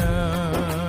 మరచునా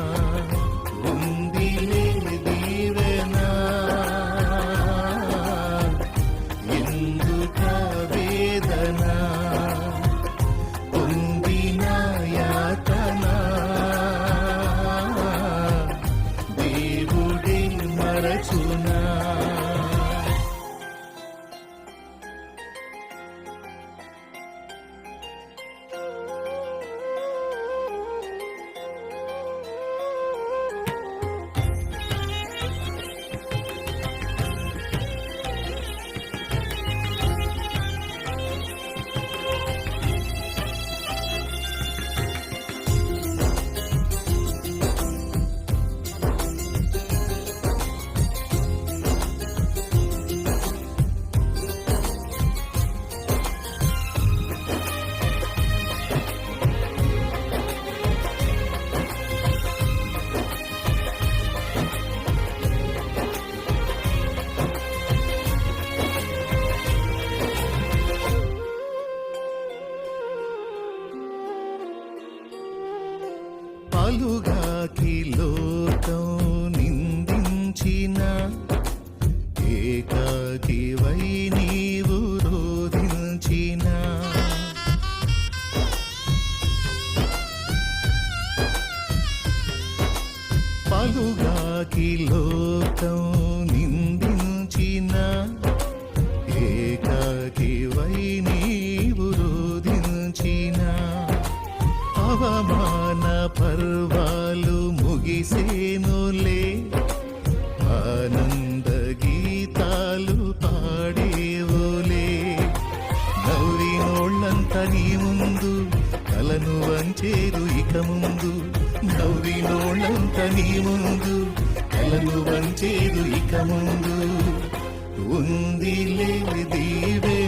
పలుగాకి లోకం నిందించిన ఏకాకివై నీవు రోధించిన. పలుగాకి లోకం ముందు నవ్వినోళ్ళంత నీ ముందు కలను వంచేదు ఇక ముందు. ఉందిలే దీవెనా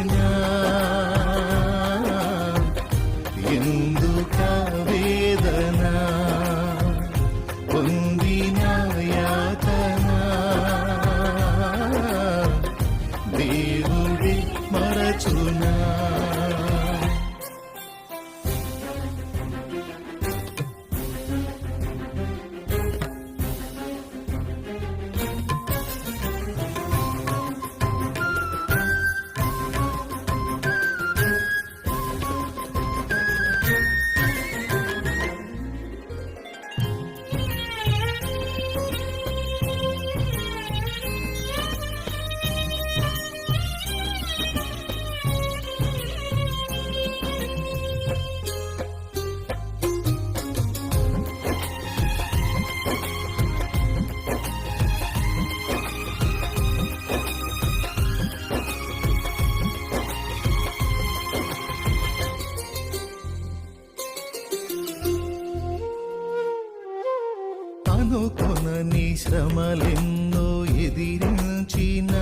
శ్రమలెన్నో ఎదిరించిన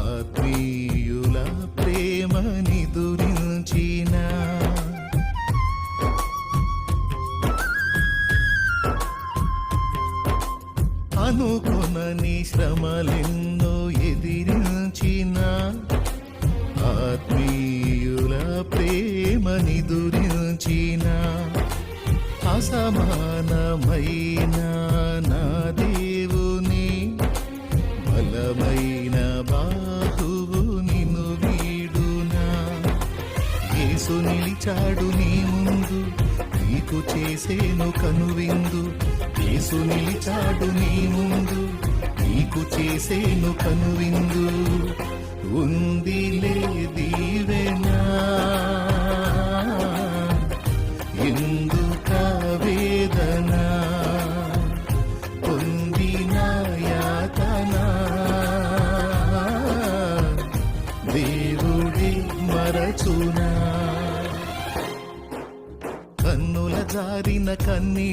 ఆత్మీయుల ప్రేమని దురించిన. అనుకునని శ్రమలెన్నో ఎదిరించిన ఆత్మీయుల ప్రేమని దురించిన అసమానమైన యేసు నిలిచాడు నీ ముందు. నీకు చేసేను కనువిందు. ఉంది దీవెనా. కన్నుల జారిన కన్నీ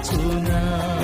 To now.